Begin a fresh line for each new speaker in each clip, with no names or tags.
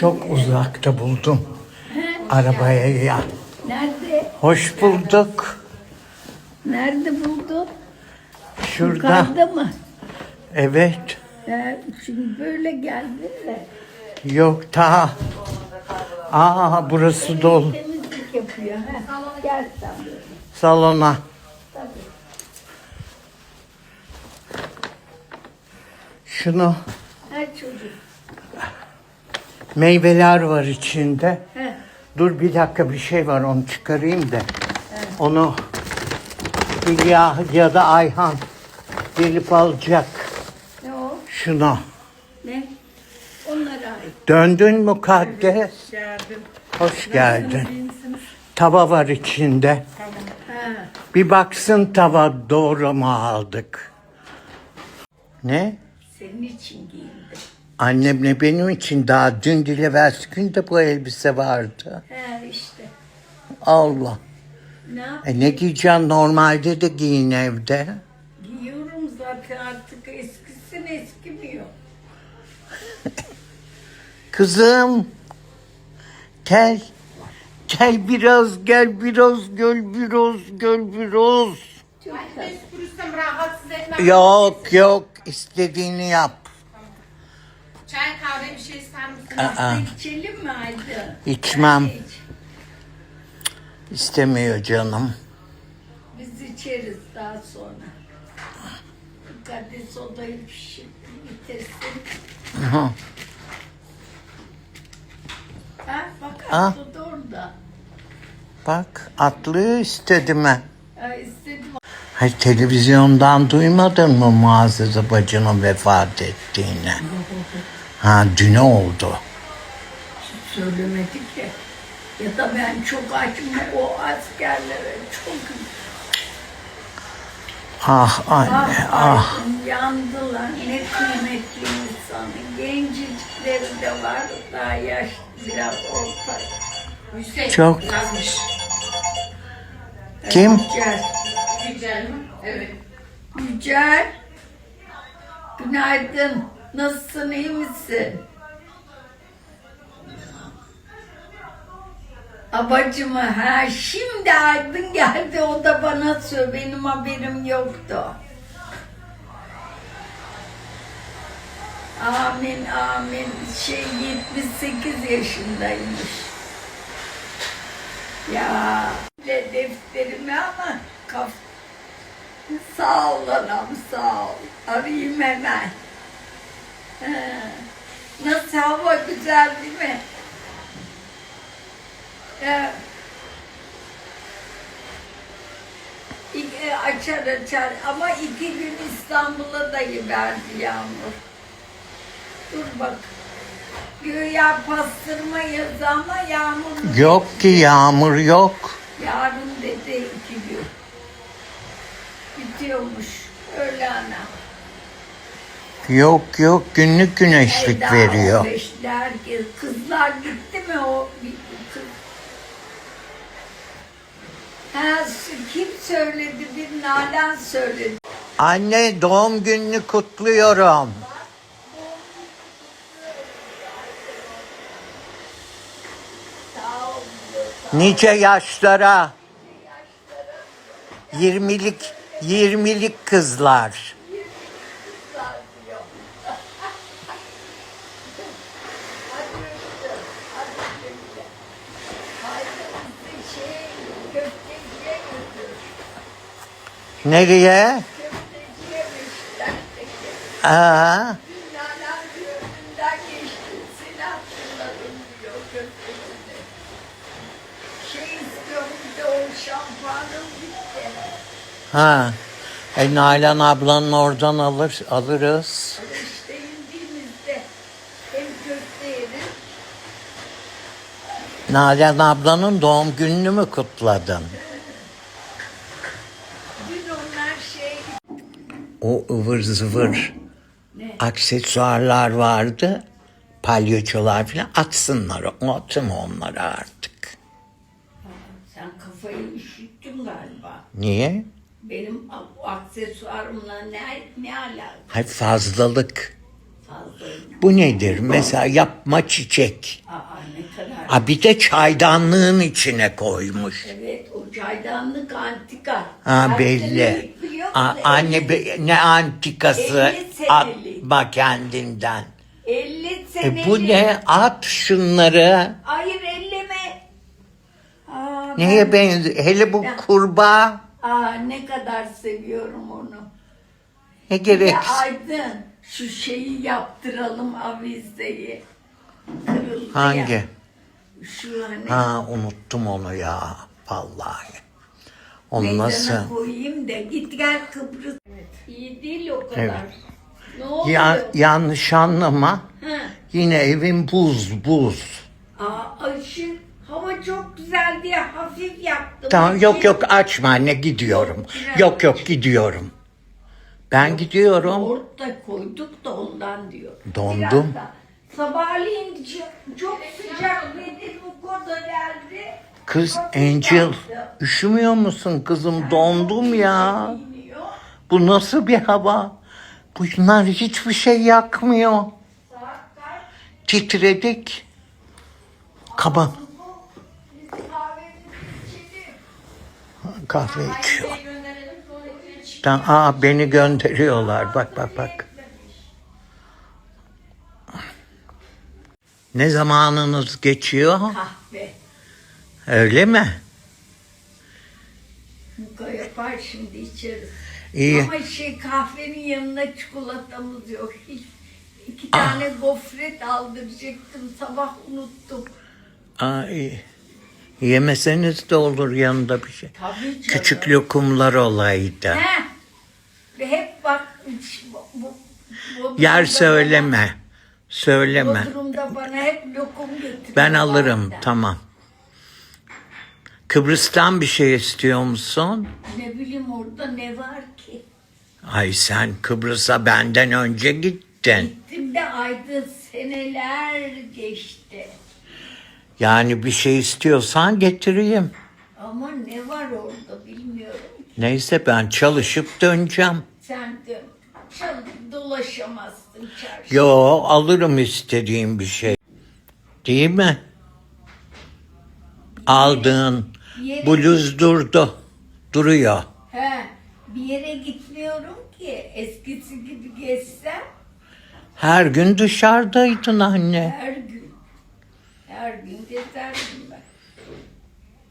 Çok uzakta buldum arabaya ya.
Nerede?
Hoş bulduk.
Nerede buldun?
Şurada.
Yukarıda mı?
Evet.
Ee, şimdi böyle geldi de
Yok ta. Aa burası dolu.
temizlik yapıyor. Ha. Gel sen böyle.
Salona.
Tabii.
Şunu
Ha çocuk.
Meyveler var içinde.
He.
Dur bir dakika bir şey var onu çıkarayım da. Onu Hülya ya da Ayhan gelip alacak.
Ne o?
Şunu.
Ne? Onlara ait.
Döndün mukaddes.
Geldim.
Hoş geldin.
İyisiniz.
Tava var içinde.
Ha.
Bir baksın tava doğru mu aldık. Ne?
Senin için giyindim.
Annemle benim için daha dün dilevers günde bu elbise vardı.
He işte.
Allah.
Ne yap?
E ne giyeceğim normalde de giyin evde.
Giyiyorum zaten artık eskisin eskimiyor.
Kızım. Gel. Gel biraz gel biraz gel biraz gel biraz.
Rahatsız etmem.
Yok yok istediğini yap.
Çay kahve bir şey ister misin?
Aa,
İçelim mi Aydın?
içmem.
İç.
İstemiyor canım.
Biz içeriz daha sonra. Mukaddes odayı pişirip bitirsin.
Hı.
Ha bak
Ha?
Aslı da orada.
Bak atlıyor istedi mi?
Ha, istedim.
Hayır televizyondan duymadın mı Muazzez bacının vefat ettiğini? Ha dün oldu.
Söylemedi ki. Ya da ben çok açım o askerlere çok
Ah anne
ah,
ah.
Yandılar. Ne kıymetli insan. Gencecikleri de var. Daha yaş biraz orta.
Hüseyin
Çok.
yazmış.
Kim?
Yücel.
Güzel mi? Evet.
Yücel. Günaydın. Nasılsın? iyi misin? Abacımı ha şimdi Aydın geldi o da bana söylüyor benim haberim yoktu. Amin amin şey 78 yaşındaymış. Ya de defterimi ama kaf Sağ ol anam sağ ol. Arayayım hemen. Nasıl hava güzel değil mi? Ee, açar açar ama iki gün İstanbul'a da verdi yağmur. Dur bak. Güya pastırma yazı ama yağmurlu.
Yok ki yağmur yok.
Yarın dedi iki gün. Bitiyormuş. Öyle ana.
Yok yok günlük güneşlik
Eda
veriyor.
15'te herkes. Kızlar gitti mi o bir kız? Ha, kim söyledi? Bir Nalan söyledi.
Anne doğum gününü kutluyorum. Nice yaşlara. Yirmilik, yirmilik kızlar.
Kızlar diyor. Hadi öptüm. Hadi güle. Haydi bizi şey, köfteciye götür.
Nereye?
Köfteciye Beşiktaş'taki.
Aa,
Nalan diyor, önünden geçti. Seni hatırladım diyor köftecide. Şey istiyorum bir de o şampuanım bitti.
ha. E, Nalan ablanın oradan alır, alırız. Nalan ablanın doğum gününü mü kutladın?
Dün onlar şey
O ıvır zıvır
Ne?
aksesuarlar vardı. Palyaçolar falan atsınlar. Atın onları artık.
Sen kafayı üşüttün galiba.
Niye?
Benim aksesuarımla ne, ne alaka?
Hay fazlalık. Bu nedir? Mesela yapma çiçek.
Aa ne kadar.
Ha bir de çaydanlığın içine koymuş.
Evet o çaydanlık antika.
Ha
Kaç
belli.
senelik biliyor
A-
musun?
anne be- ne antikası
50 senelik.
atma kendinden.
50
E
senelik.
bu ne? At şunları.
Hayır elleme. Aa,
Neye
ben-
benziyor? Hele bu
Ya.
kurbağa.
Aa ne kadar seviyorum onu.
Ne gerek?
Ya Aydın şu şeyi yaptıralım avizeyi. Kırıldı
Hangi?
ya. Şu hani
Ha unuttum onu ya. Vallahi. Onu
meydana
nasıl?
koyayım da git gel Kıbrıs. İyi değil o kadar.
Evet.
Ne oluyor?
Ya, yanlış anlama.
Ha.
Yine evin buz buz.
Aa Ayşin hava çok güzel diye hafif yaptım.
Tamam yok yok açma anne gidiyorum.
Yok, biraz
Yok gidiyorum. Ben gidiyorum.
Orta koyduk da ondan diyor.
Dondum.
Biraz da. Sabahleyin çok, çok sıcak nedir bu koda geldi.
Kız Angel üşümüyor musun kızım? Dondum ya. Bu nasıl bir hava? Bunlar hiçbir şey yakmıyor.
Saat kaç?
Titredik. Kaba
Bu. Biz kahvemizi içelim.
kahve içiyor. Tam- Aa beni gönderiyorlar. Bak bak bak. Ne zamanınız geçiyor?
Kahve.
Öyle mi?
Muka yapar şimdi içeriz.
İyi.
Ama şey kahvenin yanına çikolatamız yok. Hiç, iki tane gofret aldıracaktım. Sabah unuttum.
Aa, iyi. Yemeseniz de olur yanında bir şey.
Tabii canım.
Küçük lokumlar olaydı.
He. Ve hep bak bu, bu,
Yer söyleme.
Bana,
Söyleme.
bu durumda bana hep lokum getiriyor.
Ben alırım.
bazen.
Tamam. Kıbrıs'tan bir şey istiyor musun?
Ne bileyim orada ne var ki?
Ay sen Kıbrıs'a benden önce gittin.
Gittim de ayda seneler geçti.
Yani bir şey istiyorsan getireyim.
Ama ne var orada bilmiyorum.
Neyse ben çalışıp döneceğim.
Sen de dolaşamazsın çarşı.
Yo alırım istediğim bir şey. Değil mi? Aldığın
Yere-
bluz durdu. Duruyor.
He, bir yere gitmiyorum ki. Eskisi gibi gezsem
Her gün dışarıdaydın anne.
her gün. Her gün gezerdim ben.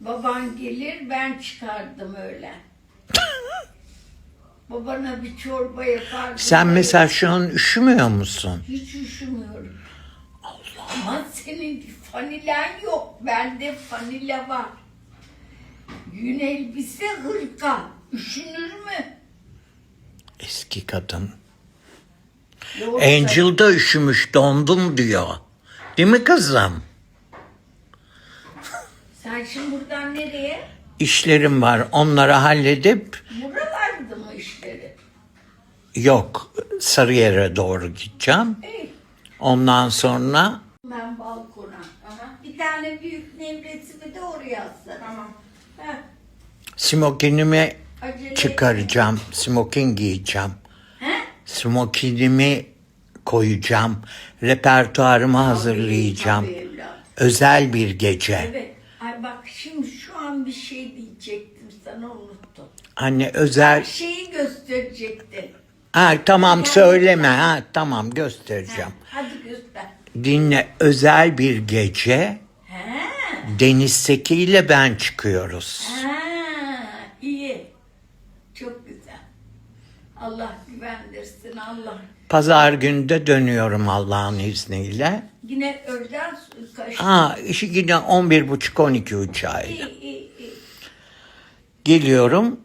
Baban gelir ben çıkardım öyle. Babana bir çorba yapardım.
Sen mesela şu an üşümüyor musun?
Hiç üşümüyorum. Ama senin fanilen yok. Bende fanile var. Yün elbise hırka. Üşünür mü?
Eski kadın.
Yoksa-
Angel da üşümüş dondum diyor. Değil mi kızım?
Sen şimdi buradan nereye?
İşlerim var onları halledip? Yok Sarıyer'e doğru gideceğim. Ondan sonra
ben balkona. Bir tane büyük nevresimi de oraya asarım.
Tamam.
Heh, acele
çıkaracağım. Smokin giyeceğim.
He?
Smokinimi koyacağım. Repertuarımı hazırlayacağım.
Tabii evladım.
Özel bir gece.
Evet. Ay bak şimdi şu an bir şey diyecektim sana unuttum.
Anne özel.
Şeyi gösterecektin.
Ha tamam söyleme ha tamam göstereceğim.
Hadi göster.
Dinle özel bir gece
He.
Deniz Seki ile ben çıkıyoruz.
Ha, iyi. Çok güzel. Allah güvendirsin Allah.
Pazar günü de dönüyorum Allah'ın izniyle.
Yine öğleden su-.
Ha işi yine 11.30-12 uçağıyla.
İyi iyi iyi.
Geliyorum.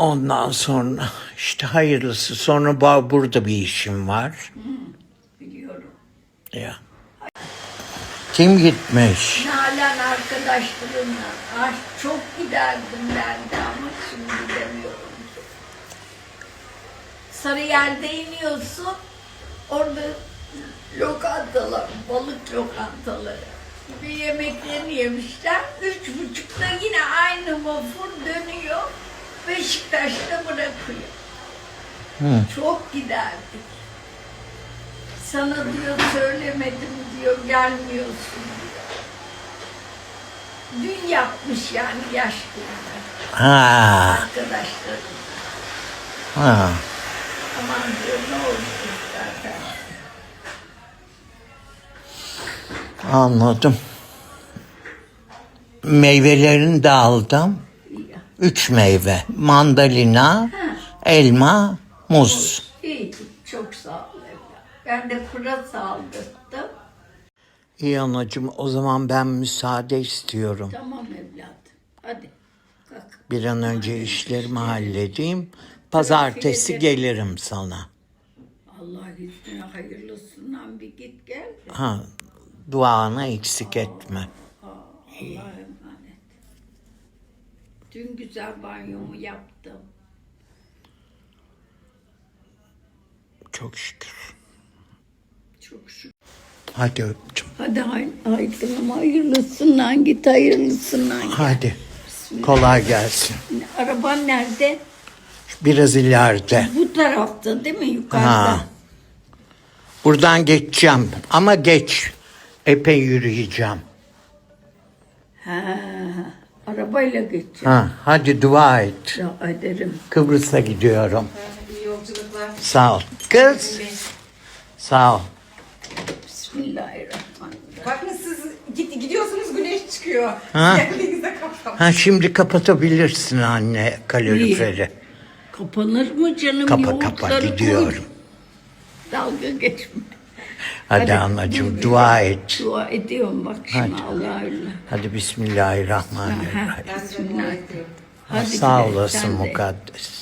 Ondan sonra işte hayırlısı. Sonra ba- burada bir işim var.
Biliyorum.
Ya. Kim gitmiş?
Nalan arkadaşlarımla. Ah, çok giderdim ben de ama şimdi gidemiyorum. Sarıyer'de iniyorsun. Orada lokantalar, balık lokantaları gibi yemeklerini yemişler. Üç buçukta yine aynı vapur dönüyor. Beşiktaş'ta bırakıyor. Çok giderdik. Sana diyor söylemedim diyor gelmiyorsun diyor. Dün yapmış yani yaş günü
Ha,
arkadaşlarım.
ha.
Aman diyor ne oldu zaten.
Anladım. Meyvelerini de aldım. Üç meyve. Mandalina, elma, muz.
İyi, çok sağ ol evlat. Ben de pırasa aldırttım.
İyi anacığım o zaman ben müsaade istiyorum.
Tamam evladım. Hadi kalk.
Bir an önce işlerimi halledeyim. Pazartesi gelirim sana.
Allah izniyle hayırlısından bir git gel.
Ha, duana eksik etme.
Emanet. Dün güzel banyomu yaptım.
Çok şükür.
Çok şükür.
Hadi öptüm.
Hadi hay haykırım hayırlısından git hayırlısından gel.
Hadi. Kolay gelsin.
Araban nerede?
Biraz ileride.
Bu tarafta değil mi yukarıda?
Ha. Buradan geçeceğim ama geç. Epey yürüyeceğim.
Ha, arabayla geçeceğim.
Ha, hadi dua et.
Ya ederim.
Kıbrıs'a gidiyorum.
İyi yolculuklar.
Sağ ol. Kız. Sağ ol.
Bismillahirrahmanirrahim.
Bakın siz git, gidiyorsunuz güneş çıkıyor.
Ha.
Kapat.
Ha şimdi kapatabilirsin anne kaloriferi.
Kapanır mı canım?
Kapa
Yoğurtları
kapa
koy.
gidiyorum.
Dalga geçme.
Hadi,
Hadi.
anacığım dua et.
Dua ediyorum bak şimdi.
Hadi bismillahirrahmanirrahim.
Ben de dua ediyorum.
Hadi
Sağ
güle,
olasın
sen de.
mukaddes.